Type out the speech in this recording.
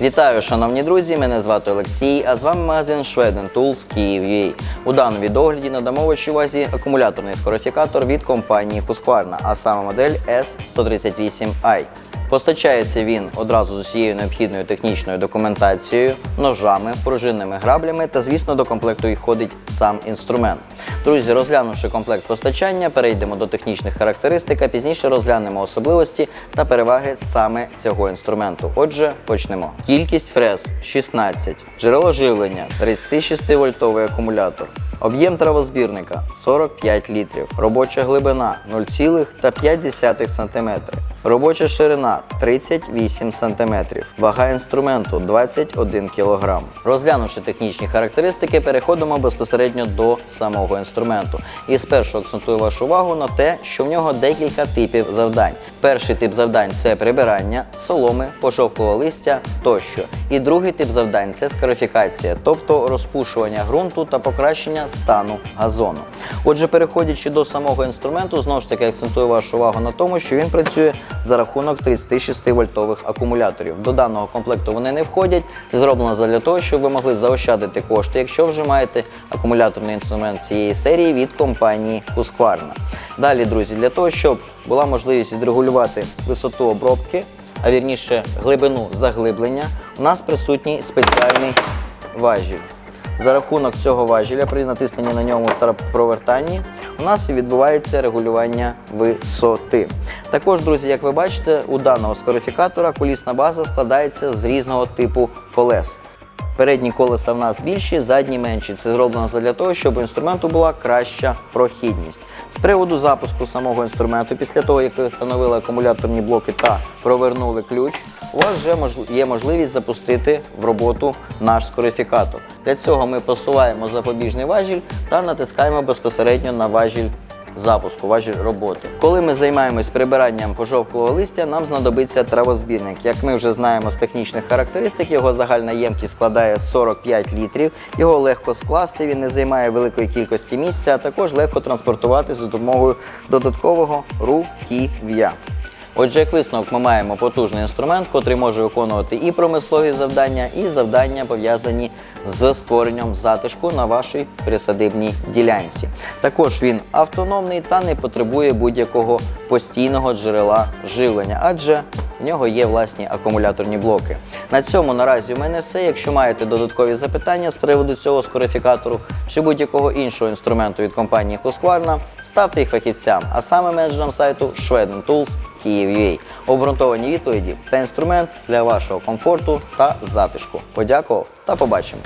Вітаю, шановні друзі! Мене звати Олексій, а з вами магазин Schweden Tools Kyiv.ua. У даному відогляді надамо вашій увазі акумуляторний скорифікатор від компанії Husqvarna, а саме модель S138i. Постачається він одразу з усією необхідною технічною документацією, ножами, пружинними граблями та, звісно, до комплекту і входить сам інструмент. Друзі, розглянувши комплект постачання, перейдемо до технічних характеристик, а пізніше розглянемо особливості та переваги саме цього інструменту. Отже, почнемо. Кількість фрез 16, джерело живлення 36 вольтовий акумулятор. Об'єм травозбірника 45 літрів, робоча глибина 0,5 см, робоча ширина 38 см, вага інструменту 21 кг. Розглянувши технічні характеристики, переходимо безпосередньо до самого інструменту. І спершу акцентую вашу увагу на те, що в нього декілька типів завдань. Перший тип завдань це прибирання, соломи, пожовклого листя тощо. І другий тип завдань це скарифікація, тобто розпушування ґрунту та покращення стану газону. Отже, переходячи до самого інструменту, знову ж таки акцентую вашу увагу на тому, що він працює за рахунок 36 вольтових акумуляторів. До даного комплекту вони не входять. Це зроблено для того, щоб ви могли заощадити кошти, якщо вже маєте акумуляторний інструмент цієї серії від компанії Husqvarna. Далі, друзі, для того, щоб була можливість відрегулювати висоту обробки, а вірніше глибину заглиблення, у нас присутній спеціальний важіль. За рахунок цього важеля при натисненні на ньому та провертанні у нас відбувається регулювання висоти. Також, друзі, як ви бачите, у даного скорифікатора колісна база складається з різного типу колес. Передні колеса в нас більші, задні менші. Це зроблено для того, щоб у інструменту була краща прохідність. З приводу запуску самого інструменту, після того, як ви встановили акумуляторні блоки та провернули ключ, у вас вже є можливість запустити в роботу наш скорифікатор. Для цього ми просуваємо запобіжний важіль та натискаємо безпосередньо на важіль запуску, вашої роботи. Коли ми займаємось прибиранням пожовклого листя, нам знадобиться травозбірник. Як ми вже знаємо з технічних характеристик, його загальна ємкість складає 45 літрів. Його легко скласти, він не займає великої кількості місця, а також легко транспортувати за допомогою додаткового руків'я. Отже, як висновок, ми маємо потужний інструмент, котрий може виконувати і промислові завдання, і завдання пов'язані з створенням затишку на вашій присадибній ділянці. Також він автономний та не потребує будь-якого постійного джерела живлення, адже в нього є власні акумуляторні блоки. На цьому наразі у мене все. Якщо маєте додаткові запитання з приводу цього скорифікатору чи будь-якого іншого інструменту від компанії Husqvarna, ставте їх фахівцям, а саме менеджерам сайту Schweden Tools Kyiv.ua. Обґрунтовані відповіді та інструмент для вашого комфорту та затишку. Подякував та побачимо.